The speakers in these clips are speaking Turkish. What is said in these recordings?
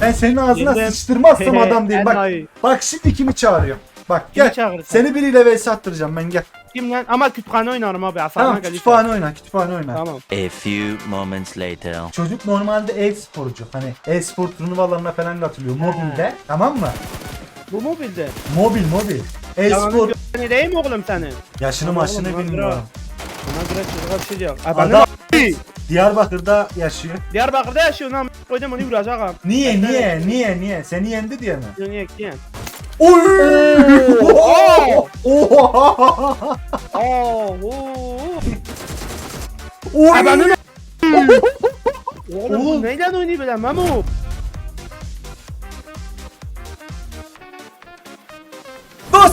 Ben senin ağzına Yendim. sıçtırmazsam adam değil. Bak Enayi. bak şimdi kimi çağırıyor. Bak Kimi gel. çağırırsın? Seni biriyle vs attıracağım ben gel. Kim lan? Ama kütüphane oynarım abi. Asabına Tamam gelirse. kütüphane oyna kütüphane oyna. Tamam. A few moments later. Çocuk normalde e-sporcu. Hani e-spor turnuvalarına falan katılıyor mobilde. Tamam mı? Bu mu bildi? Mobil mobil. E-spor göğsünü değil mi oğlum senin? yaşını Tamam maşını oğlum, lan bilmiyorum. Buna göre çocuğa bir şey diyor. Adam Diyarbakır'da yaşıyor. Diyarbakır'da yaşıyor lan. Koydum onu vuracağım. Niye niye niye niye? Seni yendi diye mi? Niye kiyen? Oy! Oha! Oo. Oy! Oğlum neyden oynuyor böyle Memo?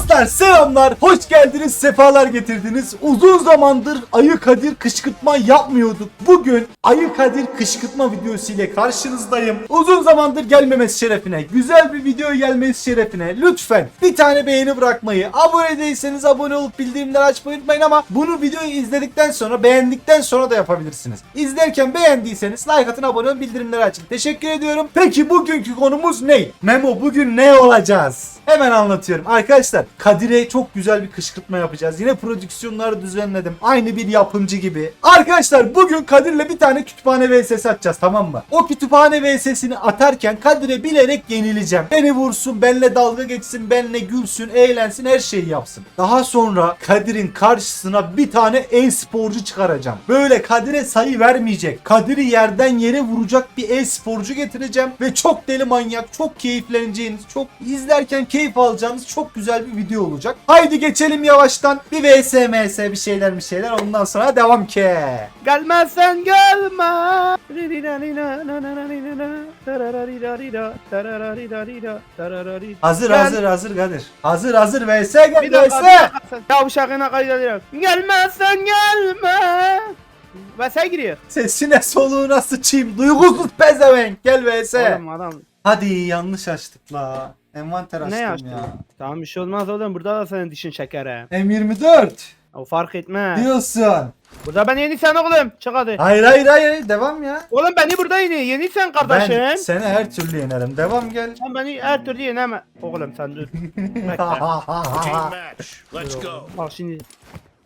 Dostlar selamlar, hoş geldiniz, sefalar getirdiniz. Uzun zamandır Ayı Kadir kışkırtma yapmıyorduk. Bugün Ayı Kadir kışkırtma videosu ile karşınızdayım. Uzun zamandır gelmemesi şerefine, güzel bir video gelmesi şerefine lütfen bir tane beğeni bırakmayı, abone değilseniz abone olup bildirimleri açmayı unutmayın ama bunu videoyu izledikten sonra, beğendikten sonra da yapabilirsiniz. İzlerken beğendiyseniz like atın, abone olun, bildirimleri açın. Teşekkür ediyorum. Peki bugünkü konumuz ne? Memo bugün ne olacağız? Hemen anlatıyorum. Arkadaşlar Kadir'e çok güzel bir kışkırtma yapacağız. Yine prodüksiyonları düzenledim. Aynı bir yapımcı gibi. Arkadaşlar bugün Kadir'le bir tane kütüphane vs atacağız tamam mı? O kütüphane vs'sini atarken Kadir'e bilerek yenileceğim. Beni vursun, benle dalga geçsin, benle gülsün, eğlensin, her şeyi yapsın. Daha sonra Kadir'in karşısına bir tane e-sporcu çıkaracağım. Böyle Kadir'e sayı vermeyecek. Kadir'i yerden yere vuracak bir e-sporcu getireceğim ve çok deli manyak, çok keyifleneceğiniz, çok izlerken keyif alacağınız çok güzel bir video olacak. Haydi geçelim yavaştan. Bir vs ms bir şeyler bir şeyler ondan sonra devam ki. Gelmezsen gelme. Hazır Gel. hazır hazır Kadir. Hazır hazır vs gel Bir vs. şarkına kaydediyorum. Gelmezsen gelme. Sen giriyor. Sesine soluğuna sıçayım. Duygusuz pezevenk. Gel vs. Oğlum adam. Hadi yanlış açtık la. Envanter açtım Ne açtın? ya. Tamam bir şey olmaz oğlum. Burada da senin dişin çeker he. M24 O fark etmez. diyorsun. Burada ben yeni sen oğlum. Çık hadi. Hayır hayır hayır devam ya. Oğlum beni burada yeni. Yeni sen kardeşim. Ben seni her türlü yenerim. Devam gel. Sen beni her türlü yeneme. Oğlum sen dur. Bekle. match. Let's go. Bak şimdi.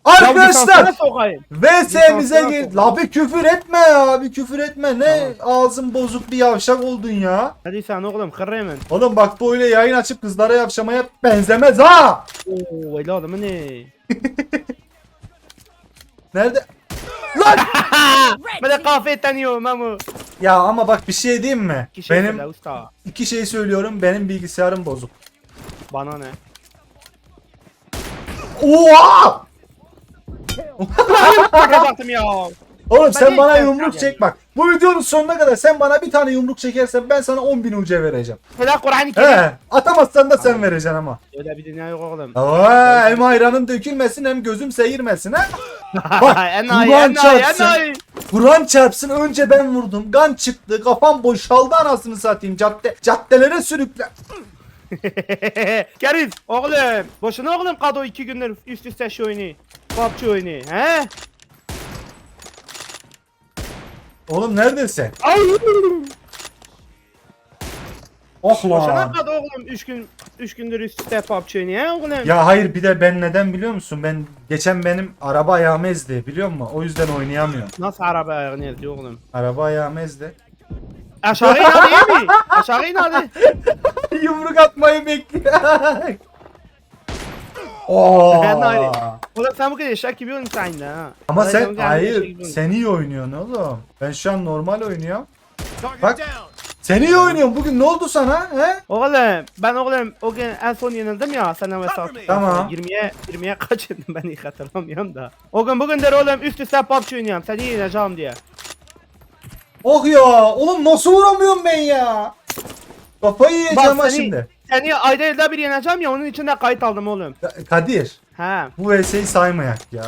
Arkadaşlar sokayım. VS'mize sok. La bir küfür etme ya. Bir küfür etme. Ne ağzın bozuk bir yavşak oldun ya. Hadi sen oğlum kır hemen. Oğlum bak bu öyle yayın açıp kızlara yavşamaya benzemez ha. Oo adamı ne? Nerede? Lan! Ben de kahve tanıyorum ama. ya ama bak bir şey diyeyim mi? İki şey Benim söyle usta. iki şey söylüyorum. Benim bilgisayarım bozuk. Bana ne? Oha! Bakacaktım ya. Oğlum sen bana yumruk çek bak. Bu videonun sonuna kadar sen bana bir tane yumruk çekersen ben sana 10 bin uca vereceğim. Hele Kur'an-ı Kerim. He, atamazsan da sen vereceksin ama. Öyle bir dünya yok oğlum. Aa, hem ayranın dökülmesin hem gözüm seyirmesin ha. Bak enayi Kur'an enayi çarpsın. enayi. Kur'an çarpsın önce ben vurdum. Gan çıktı kafam boşaldı anasını satayım. Cadde, caddelere sürükle. Keriz oğlum. Boşuna oğlum kado iki gündür üst üste şu oyunu. PUBG oyunu. He? Oğlum neredesin? Ay. Oh Boşuna lan. kado oğlum üç gün üç gündür üst üste PUBG. He oğlum? Ya hayır bir de ben neden biliyor musun? Ben geçen benim araba ayağımı ezdi biliyor musun? O yüzden oynayamıyorum. Nasıl araba ayağını yazıyor oğlum? Araba ayağımı ezdi. Aşağı in hadi iyi mi? Aşağı in hadi. Yumruk atmayı bekliyor. Oo. Ben de öyle. Oğlum sen bu kadar eşek gibi oynuyorsun sen de ha. Ama sen hayır gibi oynuyorsun. sen iyi oynuyorsun oğlum. Ben şu an normal oynuyorum. Bak. Sen iyi oynuyorsun. Bugün ne oldu sana? He? Oğlum ben oğlum o gün en son yenildim ya sana saat. Tamam. 20'ye 20'ye kaç yendim ben iyi hatırlamıyorum da. O gün bugün de oğlum üst üste PUBG oynuyorum seni yeneceğim diye. Oh ya. Oğlum nasıl vuramıyorum ben ya? Kafayı yiyeceğim ha seni- şimdi. Seni ayda elde bir yeneceğim ya onun için de kayıt aldım oğlum. Kadir. He Bu VS'yi saymayak ya.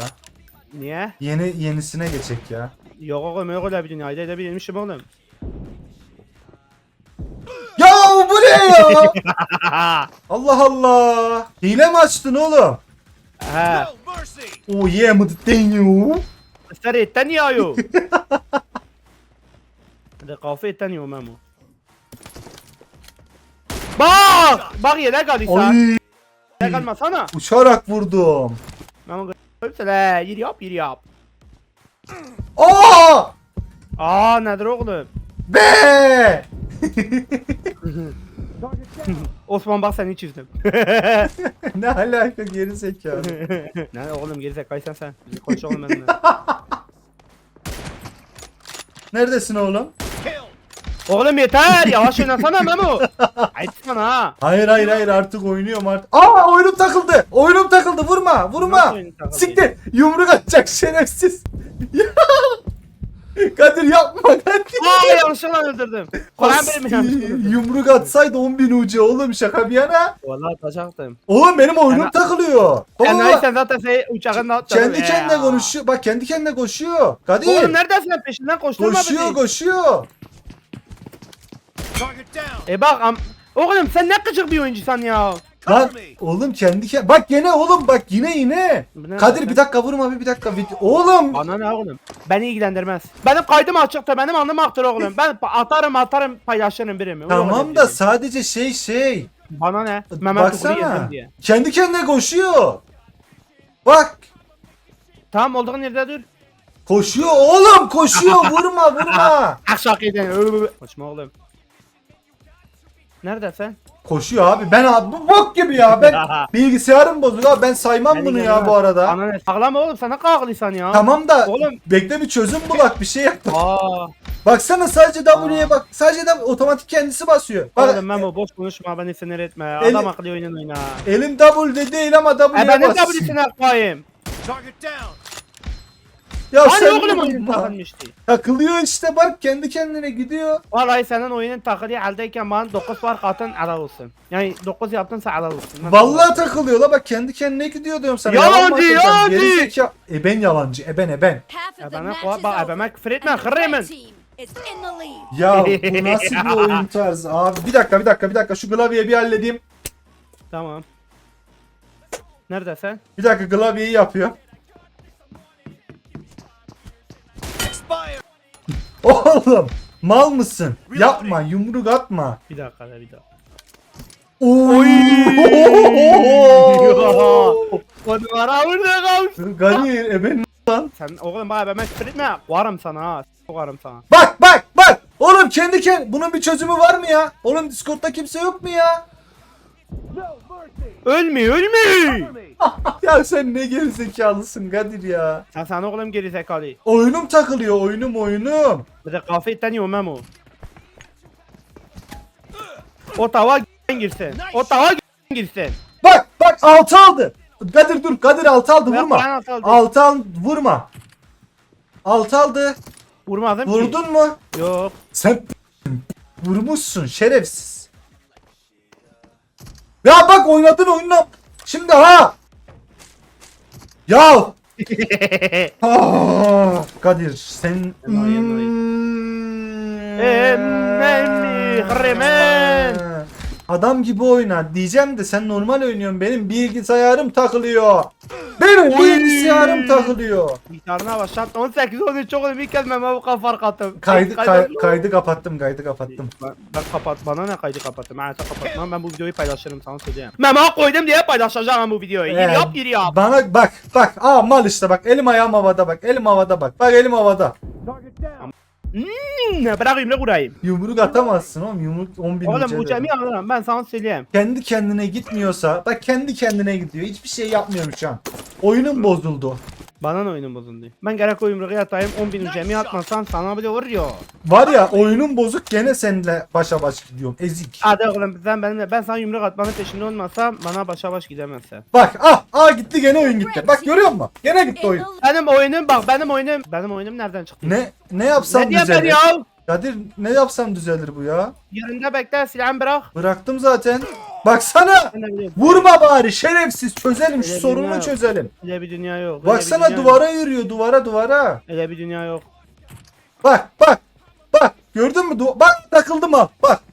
niye? Yeni yenisine geçecek ya. Yok oğlum yok öyle bir dünya ayda elde bir yenmişim oğlum. Ya bu ne ya? Allah Allah. Hile mi açtın oğlum? He. Oh yeah mı deniyor? Seri etten yiyor. Hadi kahve etten yiyor Memo. Bak! Bak yedek kalıysa. Oy. Yedek kalmasana. Uçarak vurdum. Memo Hepsile yürü yap yürü yap. Aa! Aa nedir oğlum? Be! Osman bak seni çizdim. ne alaka geri zekalı. ne oğlum gerizekalıysan sen. Bizi konuş oğlum benimle. Neredesin oğlum? Oğlum yeter yavaş oynasana Memo. Ayıp sana ha. Hayır hayır hayır artık oynuyorum artık. Aa oyunum takıldı. Oyunum takıldı. Vurma vurma. Nasıl oyun takıldı? Siktir. Yumruk atacak şerefsiz. Kadir yapma Kadir. Aa yanlışlıkla öldürdüm. Kur'an benim yanlışlıkla öldürdüm. Yumruk atsaydı 10 bin ucu oğlum şaka bir yana. Valla atacaktım. Oğlum benim oyunum Ana- takılıyor. Sen Baba sen zaten şey uçağında atladın. kendi kendine konuşuyor. Bak kendi kendine koşuyor. Kadir. Oğlum neredesin sen peşinden koşturma koşuyor bizi. koşuyor. E bak am Oğlum sen ne gıcık bir oyuncusan ya. Lan oğlum kendi kendine. Bak gene oğlum bak yine yine. Ne Kadir bir dakika vurma bir bir dakika. Vid- Oğlum. Bana ne oğlum? Beni ilgilendirmez. Benim kaydım açıktır, benim anım aktır oğlum. Ben atarım atarım paylaşırım birimi. Tamam da sadece şey şey. Bana ne? Mehmet Baksana. diye. Kendi kendine koşuyor. Bak. Tamam olduğun yerde dur. Koşuyor oğlum koşuyor vurma vurma. Akşak yedin. Koşma oğlum. Neredesin? Koşuyor abi ben abi bu bok gibi ya ben bilgisayarım bozuk abi ben saymam Beni bunu ya ilgilendirmez. bu arada. Bana ne? Ağlama oğlum sana kalkılıysan ya. Tamam da Oğlum. bekle bir çözüm bulak bir şey yap. Aa. Baksana sadece W'ye bak sadece de otomatik kendisi basıyor. Bak Oğlum Memo boş konuşma beni sinir etme. Eli- Adam akıllı oyunun oyna. elim W'de değil ama E W'ye ben de bas. W'sine koyayım. Target down. Ya Hani sen oğlum oyun takılmıştı. Takılıyor işte bak kendi kendine gidiyor. Vallahi senin oyunun takılı haldeyken bana 9 fark atın helal olsun. Yani 9 yaptınsa helal olsun. Ben- Vallahi takılıyor la bak kendi kendine gidiyor diyorum sana. Yalancı, Yalan yalancı! Gerizeka- E ben yalancı e ben e ben. Half Ya of the bana match koy bak ebeme küfür etme lead. Ya bu nasıl bir oyun tarzı abi bir dakika bir dakika bir dakika şu klavyeyi bir halledeyim. Tamam. Neredesin? Bir dakika klavyeyi yapıyor. Oğlum mal mısın? Yapma yumruk atma. Bir dakika da bir dakika. Oy. O numara burada kalmış. Gani e ben lan. Sen oğlum bak ebeme küfür etme. Varım sana ha. Varım sana. Bak bak bak. Oğlum kendi kendi bunun bir çözümü var mı ya? Oğlum Discord'da kimse yok mu ya? Ölme ölme. Ya sen ne gerizekalısın Kadir ya. Sen sana oğlum geri zekalı. Oyunum takılıyor oyunum oyunum. Bir de kahve itteniyor Memo. O tava girsin. O tava girsin. Bak bak altı aldı. Kadir dur Kadir altı aldı Ben vurma. bana altı aldım. Altı al vurma. Altı aldı. Vurmadım ki. Vurdun mu? Yok. Sen vurmuşsun şerefsiz. Ya bak oynadın oyunu. Şimdi ha. Ya. Ah, Kadir sen Enayi, enayi. Hmm. Adam gibi oyna diyeceğim de sen normal oynuyorsun benim bilgisayarım takılıyor. Benim Oy. bilgisayarım takılıyor. Miktarına başlat. 18 13 oğlum ilk kez Memo bu kadar fark attım. Kaydı, Kaydı- kay- kaydı kapattım kaydı kapattım. Ben, ben kapat bana ne kaydı kapattım. Ben hayatta kapatmam. Ben bu videoyu paylaşırım sana söyleyeyim. Memo koydum diye paylaşacağım bu videoyu. Ee, yap yürü yap. Bana bak bak aa mal işte bak elim ayağım havada bak elim havada bak bak elim havada. Hmm, bırakayım ne kurayım. Yumruk atamazsın oğlum yumruk 10 bin Oğlum bu cemi alırım ben sana söyleyeyim. Kendi kendine gitmiyorsa bak kendi kendine gidiyor hiçbir şey yapmıyorum şu an. Oyunum bozuldu. Bana ne oyunun bozuldu? Ben gerek yumruğu atayım 10 bin cemi atmasan sana bile vuruyor. Var ya oyunum bozuk gene seninle başa baş gidiyorum ezik. Hadi oğlum sen benimle ben sana yumruk atmanın peşinde olmasam bana başa baş gidemezsin. Bak ah ah gitti gene oyun gitti. Bak görüyor musun? Gene gitti oyun. Benim oyunum bak benim oyunum benim oyunum nereden çıktı? Ne ne yapsam Ne düzelir? ya? Kadir ne yapsam düzelir bu ya? Yerinde bekle silahını bırak. Bıraktım zaten. Baksana. Vurma bari şerefsiz çözelim şu sorunu çözelim. Öyle bir dünya yok. öyle Baksana dünya duvara yürüyor duvara duvara. Öyle bir dünya yok. Bak bak bak gördün mü? Du- bak takıldı mı? Bak.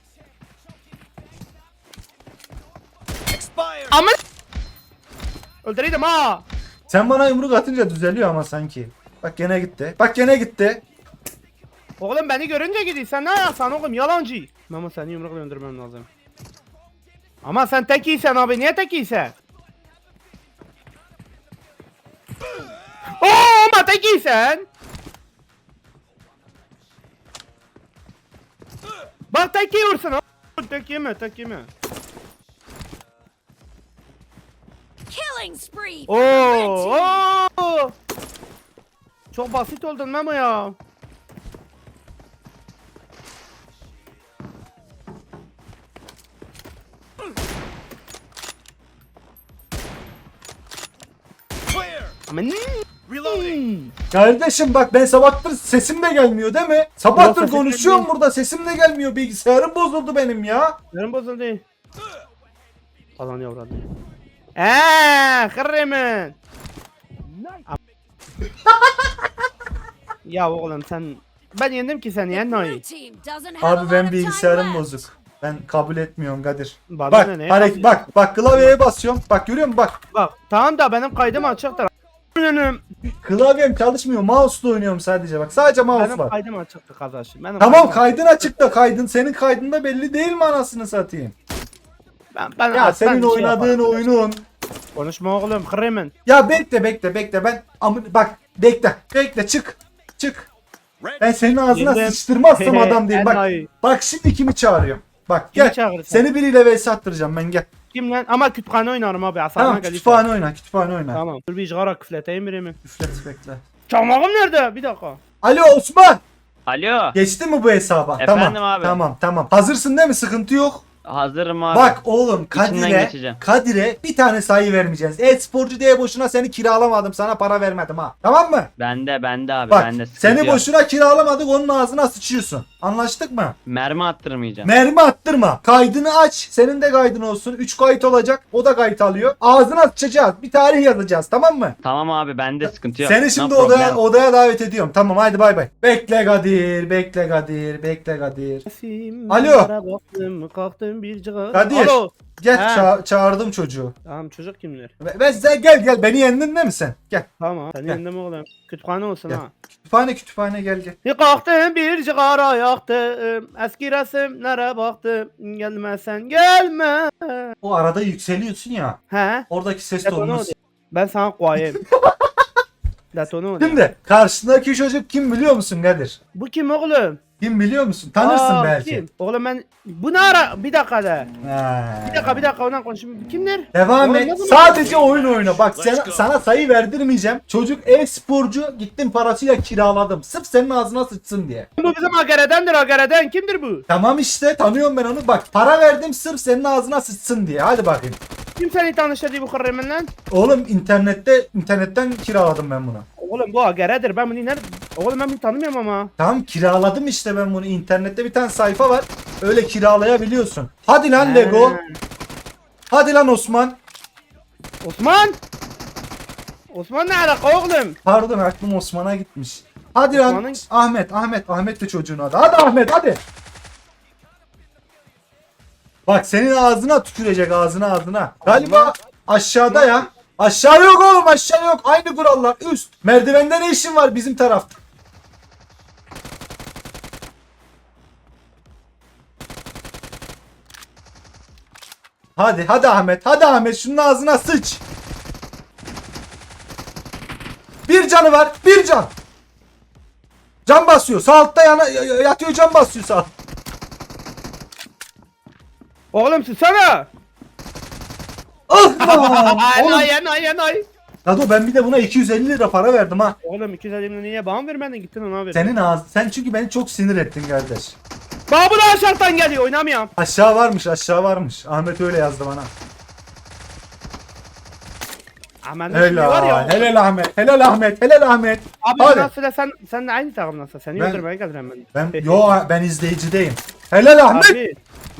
Aman Öldüreydim ha. Sen bana yumruk atınca düzeliyor ama sanki. Bak gene gitti. Bak gene gitti. Oğlum beni görünce gidiyor. Sen ne yapsan oğlum yalancı. Mama seni yumrukla öldürmem lazım. Ama sen tek iyisen abi niye tek iyisen? Oo ama tek iyisen. Bak tek yiyorsun. Tek yeme tek yeme. Killing spree Oo, oo. Çok basit oldun Memo ya. Reloading. Kardeşim bak ben sabahtır sesim de gelmiyor değil mi? Yok, Sabahtır sesin konuşuyorum burada sesim de gelmiyor. Bilgisayarım bozuldu benim ya. Yarın bozuldu. Falan yavrum. Eee kırımın. ya oğlum sen ben yendim ki seni blue Noy. Abi ben bilgisayarım bozuk. Ben kabul etmiyorum Kadir. Bana bak ne, hareket bak bak klavyeye basıyorum. Bak görüyor musun bak. Bak tamam da benim kaydım açıktır. Klavyem çalışmıyor. Mouse'la oynuyorum sadece bak. Sadece mouse benim var. kaydım açıktı kardeşim. Benim Tamam kaydım kaydın açık da kaydın. Senin kaydında belli değil mi anasını satayım? Ben, ben, Ya ben senin bir şey oynadığın yaparım. oyunun. Konuşma oğlum kırımın. Ya bekle bekle bekle ben amın bak bekle bekle çık çık. Ben senin ağzına Yendim. sıçtırmazsam adam değil. Bak Enayi. bak şimdi kimi çağırıyorum. Bak Kimi gel. Seni biriyle vs attıracağım ben gel. Kim lan? Ama kütüphane oynarım abi. Asabına Tamam gelirse. kütüphane oyna kütüphane oyna. Tamam. Dur bir ışgara küfleteyim birimi. Üflet bekle. Çamağım nerede? Bir dakika. Alo Osman. Alo. Geçti mi bu hesaba? Efendim tamam. abi. Tamam tamam. Hazırsın değil mi? Sıkıntı yok. Hazırım abi. Bak oğlum Kadir'e geçeceğim. Kadir'e bir tane sayı vermeyeceğiz. E-sporcu diye boşuna seni kiralamadım. Sana para vermedim ha. Tamam mı? Bende bende abi Bak bende seni yok. boşuna kiralamadık onun ağzına sıçıyorsun. Anlaştık mı? Mermi attırmayacağım. Mermi attırma. Kaydını aç. Senin de kaydın olsun. 3 kayıt olacak. O da kayıt alıyor. Ağzına sıçacağız. Bir tarih yazacağız. Tamam mı? tamam abi bende sıkıntı yok. Seni şimdi No odaya problem. odaya davet ediyorum. Tamam hadi bay bay. Bekle Kadir. Bekle Kadir. Bekle Kadir. Alo. Baktım, kalktım bir cığa. Kadir. Alo. Gel ça- çağırdım çocuğu. Tamam çocuk ve sen gel gel. Beni yendin değil mi sen? Gel. Tamam. Sen Gel. yanında mı oğlum? Kütüphane olsun Gel. ha. Kütüphane kütüphane gel gel. Bir kalktım bir cigara yaktım. Eski resimlere baktım. Gelmezsen gelme. O arada yükseliyorsun ya. He? Oradaki ses Detone tonunu. Ben sana koyayım. Detone oluyor. Şimdi karşındaki çocuk kim biliyor musun Kadir? Bu kim oğlum? Kim biliyor musun? Tanırsın Aa, belki. Kim? Oğlum ben... Bu ne ara? Bir dakika de. Ha. Bir dakika bir dakika ondan konuşayım. Bu Kimdir? Devam Oğlum et. ne zaman- Sadece oyun oyna. Bak sana, sana sayı verdirmeyeceğim. Çocuk e-sporcu gittim parasıyla kiraladım. Sırf senin ağzına sıçsın diye. Bu bizim Agare'dendir Agare'den. Kimdir bu? Tamam işte tanıyorum ben onu. Bak para verdim sırf senin ağzına sıçsın diye. Hadi bakayım. Kim seni tanıştırdı bu lan? Oğlum internette internetten kiraladım ben bunu. Oğlum bu Agare'dir. Ben bunu nerede... Oğlum ben bunu tanımıyorum ama. Tamam kiraladım işte ben bunu. İnternette bir tane sayfa var. Öyle kiralayabiliyorsun. Hadi lan Lego. He. Hadi lan Osman. Osman! Osman ne alaka oğlum? Pardon aklım Osman'a gitmiş. Hadi lan Osman'ın- Ahmet. Ahmet. Ahmet de çocuğun adı. Hadi Ahmet hadi. Bak senin ağzına tükürecek ağzına ağzına. Galiba aşağıda ya. Aşağı yok oğlum aşağı yok. Aynı kurallar. Üst. Merdivende ne işin var bizim tarafta? Hadi hadi Ahmet. Hadi Ahmet şunun ağzına sıç. Bir canı var. Bir can. Can basıyor. Sağ altta yana, yatıyor can basıyor sağ. Oğlum susana! Ah lan! Oğlum, Enayi enayi enayi. Dado ben bir de buna 250 lira para verdim ha. Oğlum 250 milyon niye bana vermedin gittin ona ver. Senin ağız. Sen çünkü beni çok sinir ettin kardeş. Baba bu da aşağıdan geliyor oynamıyorum. Aşağı varmış aşağı varmış. Ahmet öyle yazdı bana. Aman şimdi var ya. Helal Ahmet. Helal Ahmet. Helal Ahmet. Abi Hadi. nasıl da sen sen de aynı takımdasın. Seni Ben- öldürmeye geldim ben. Ben yo ben izleyicideyim. Helal Ahmet. Abi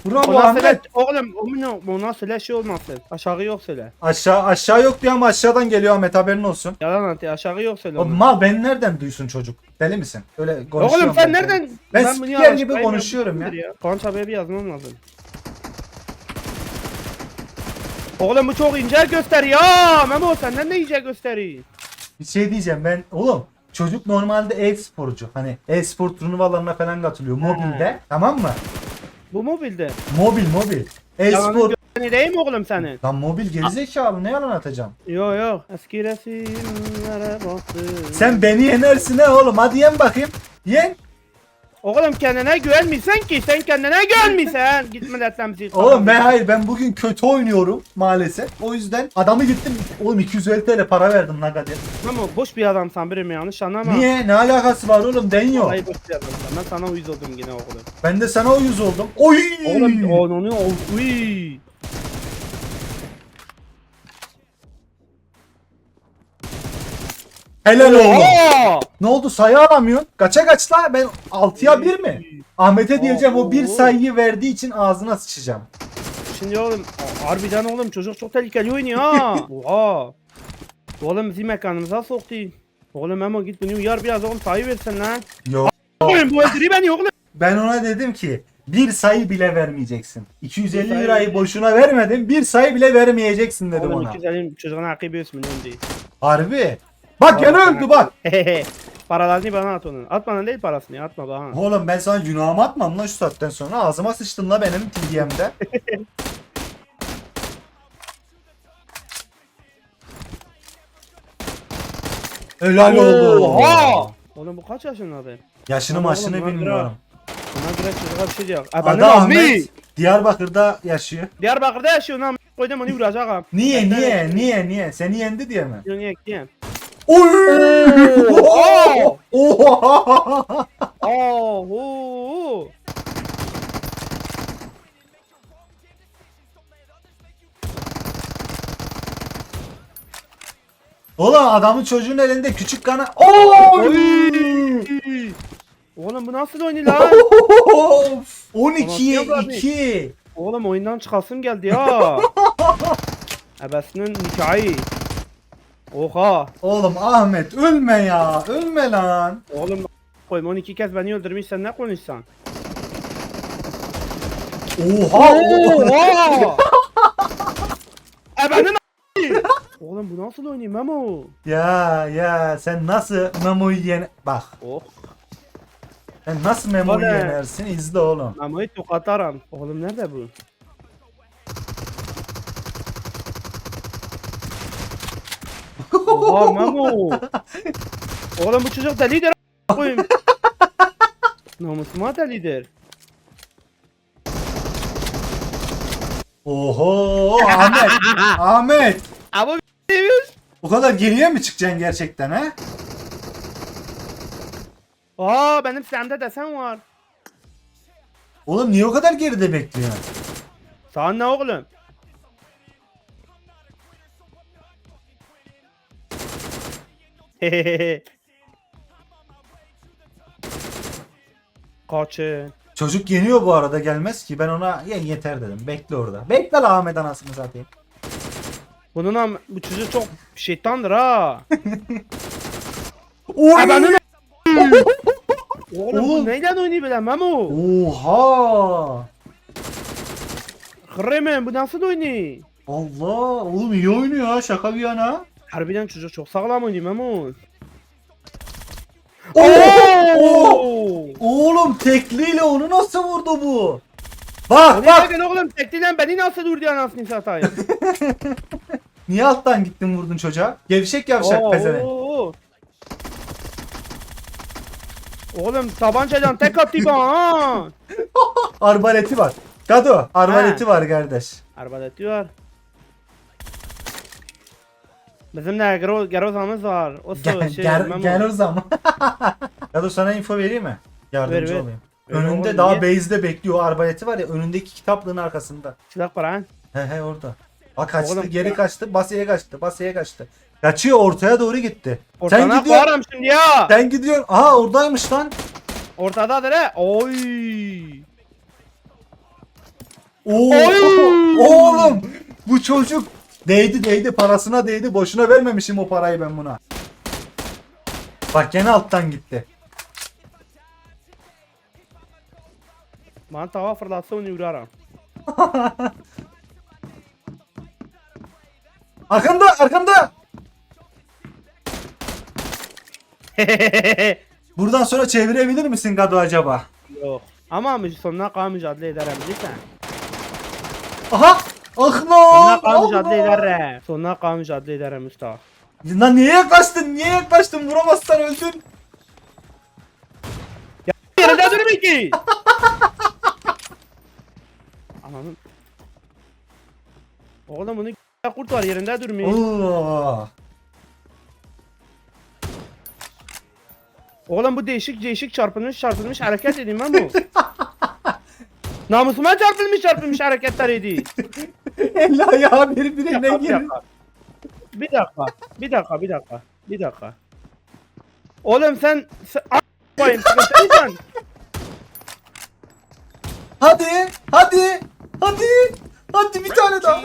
Bravo o nasıl Ahmet. le- oğlum o, ne- o nasıl le şey olmasın. Aşağı yok söyle. Aşağı aşağı yok diyor ama aşağıdan geliyor Ahmet haberin olsun. Yalan atı aşağı yok söyle. O onu. mal ben nereden duysun çocuk? Deli misin? Öyle konuşuyorum. Oğlum sen ben nereden? Ben bunu spiker gibi ben konuşuyorum yapmışımdır Konç haberi bir yazmam lazım. Oğlum bu çok ince gösteriyor. Memo senden de ince gösteriyor. Bir şey diyeceğim ben oğlum çocuk normalde e-sporcu. Hani e-spor turnuvalarına falan katılıyor mobilde. Tamam mı? Bu mobilde. Mobil mobil. E-spor değil mi oğlum senin? Lan mobil gerizekalı ne yalan atacağım. Yok yok. Eski resimlere baktım. Sen beni yenersin ha oğlum hadi yen bakayım. Yen. Oğlum kendine güvenmiyorsun ki. Sen kendine güvenmiyorsun. Gitme dertlemsi. Oğlum ben hayır ben bugün kötü oynuyorum maalesef. O yüzden adamı gittim. Oğlum 250 TL para verdim lan hadi. Ama boş bir adamsan birim yanlış anlama. Niye? Ne alakası var oğlum deniyor. Vallahi boş bir adamsan. Ben sana uyuz oldum yine oğlum. Ben de sana uyuz oldum. Oy! Oğlum onu ol. Helal oğlum. Aa! Ne oldu sayı alamıyorsun? Kaça kaç la? Ben 6'ya 1 mi? Ahmet'e diyeceğim o bir sayıyı verdiği için ağzına sıçacağım. Şimdi oğlum harbiden oğlum çocuk çok tehlikeli oynuyor ha. Oha. Oğlum bizim mekanımıza soktu. Oğlum ama git bunu uyar biraz oğlum sayı versin lan. Yo. Oğlum bu öldürüyor beni oğlum. Ben ona dedim ki bir sayı bile vermeyeceksin. 250 sayı- lirayı boşuna vermedim. Bir sayı bile vermeyeceksin dedim Oğlum ona. 250 çocuğun hakkı bir değil. Harbi. Bak gene öldü bak. Paralarını bana at onun. At bana değil parasını atma bana. Oğlum ben sana günahımı atmam lan şu saatten sonra. Ağzıma sıçtın la benim TDM'de. Helal oldu. Oha! Oğlum bu kaç yaşındadır? Yaşını Ama maşını oğlum, bilmiyorum. Buna göre çocuğa bir şey diyor. Adı Ahmet. Ahmet. Diyarbakır'da yaşıyor. Diyarbakır'da yaşıyor lan. Koydum onu vuracağım. Niye niye niye niye? Seni yendi diye mi? Onu ekleyeyim. Oy! Oo! Oha! Oğlum adamın çocuğun elinde küçük kana. Oy! Oğlum bu nasıl oynuyor lan? Of! 12'ye Anlatıyor abi. 2. Oğlum oyundan çıkasım geldi ya. Ebesinin nikahı. Oha. Oğlum Ahmet ölme ya. Ölme lan. Oğlum koyma 12 kez beni öldürmüş sen ne konuşsan? Oha! Oha. Ebenin Oğlum bu nasıl oynuyor Memo? ya ya sen nasıl Memo'yu yen... Bak Oh. sen nasıl Memo'yu yenersin izle oğlum. Memo'yu tokatarım. Oğlum nerede bu? Oha Memo. Oğlum bu çocuk delidir. a- koyayım. Namusuma delidir. Oho Ahmet. Ahmet. Ama seviyoruz. Bu kadar geriye mi çıkacaksın gerçekten ha? Aa benim sende desen var. Oğlum niye o kadar geride bekliyorsun? Sana ne oğlum? Kaçın. Çocuk yeniyor bu arada gelmez ki ben ona ye yeter dedim. Bekle orada. Bekle la Ahmet anasını satayım. Bunun am bu çocuk çok şeytandır ha. Oy! Abanın Oğlum, Oğlum. bu neyden oynuyor bile Memo? Oha! Kremen bu nasıl oynuyor? Allah! Oğlum iyi oynuyor ha şaka bir yana. Harbiden çocuk çok sağlam oynuyor Memo. Oo! Oğlum tekliyle onu nasıl vurdu bu? Bak ne bak! demek oğlum tekliyle beni nasıl vurdu anasını satayım? Niye alttan gittin vurdun çocuğa? Gevşek yavşak oo. Oğlum tabancadan tek attı bana. Arbaleti var. Gado arbaleti var kardeş. Arbaleti var. Bizim de gero, gerozamız var. O Gel, şey, gel, Memo. gel o zaman. Gado sana info vereyim mi? Yardımcı Ver, ver. olayım. Önünde oğlum, daha niye? base'de bekliyor. Arbaleti var ya önündeki kitaplığın arkasında. Silah var ha. He he orada. Bak kaçtı Oğlum, geri ya. kaçtı basıya kaçtı basıya kaçtı. Kaçıyor ortaya doğru gitti. Ortana Sen gidiyorsun. şimdi ya. Sen gidiyorsun. Aha oradaymış lan. Ortadadır he. Oy. Oo, Oy! oğlum bu çocuk değdi değdi parasına değdi. Boşuna vermemişim o parayı ben buna. Bak gene alttan gitti. Bana tava fırlatsa onu vurarım. Arkanda arkanda. Buradan sonra çevirebilir misin Gado acaba? Yok. Ama sonuna kadar mücadele ederim lütfen. Aha! Sonuna lan. kadar ah mücadele lan. ederim. Sonuna kadar mücadele ederim usta. Lan niye yaklaştın? Niye yaklaştın? Vuramazsan öldün. Yerinde durmuyor ki. Ananın. Oğlum bunu kurt var yerinde durmuyor. Oo. Oğlum bu değişik değişik çarpılmış çarpılmış hareket edeyim ben bu. Namusuma çarpılmış çarpılmış hareketler ediyor. El ayağı Bir birbirine dakika, bir girin. Bir dakika, bir dakika, bir dakika, bir dakika. Oğlum sen, sen a- koyayım sıkıntıysan. Hadi. Hadi. Hadi. Hadi bir tane daha.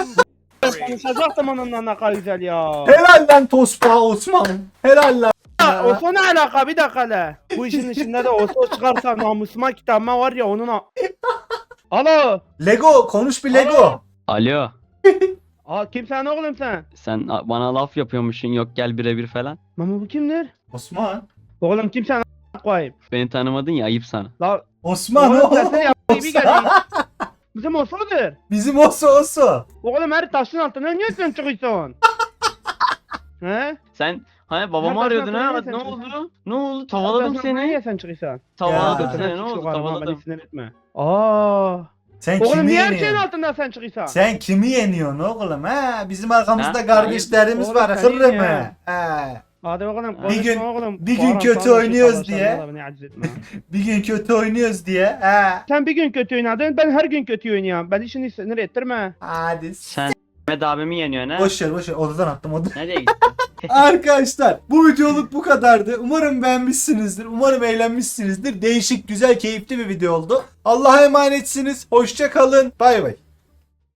Konuşacaktım onunla ne kadar güzel ya. Helal lan Tospa Osman. Helal lan. Oso ne alaka bir dakika le. Bu işin içinde de Oso çıkarsa namusuma kitabıma var ya onun a- Alo. Lego konuş bir Lego. Alo. Aa kimsen oğlum sen? Sen a- bana laf yapıyormuşsun yok gel birebir falan. Mama bu kimdir? Osman. Oğlum kimsen a- koyayım. Beni tanımadın ya ayıp sana. La Osman oğlum o. sesini yap gibi geliyor. Bizim Oso'dur. Bizim Oso Oso. Oğlum her taşın altına niye sen çıkıyorsun? He? Sen hani babamı Nereden arıyordun ha hatırlıyorsun ne sen oldu? Ne oldu? Tavaladım Niye seni. sen çıkıyorsun? Tavaladım Ya. seni ne oldu? Beni Tavaladım. sinir etme. Aa. Sen Oğlum kimi niye her şeyin yeniyorsun? altından sen çıkıyorsun? Sen kimi yeniyorsun oğlum ha? Bizim arkamızda Ha? kardeşlerimiz Oğlum var sen hırrı iyi mı? ya. Ha. Hadi Bir konuşma gün- oğlum. bir gün Bağıran kötü oynuyoruz çık, diye. arkadaşlar, beni aciz etme. Bir gün kötü oynuyoruz diye. Ha. Sen bir gün kötü oynadın ben her gün kötü oynuyorum. Ben işini sinir ettirme. Hadi. Sen Mehmet abimi yeniyorsun ha. Boş ver boş ver odadan attım odadan. Nereye gittin? Arkadaşlar bu videoluk bu kadardı. Umarım beğenmişsinizdir. Umarım eğlenmişsinizdir. Değişik, güzel, keyifli bir video oldu. Allah'a emanetsiniz. Hoşça kalın. Bay bay.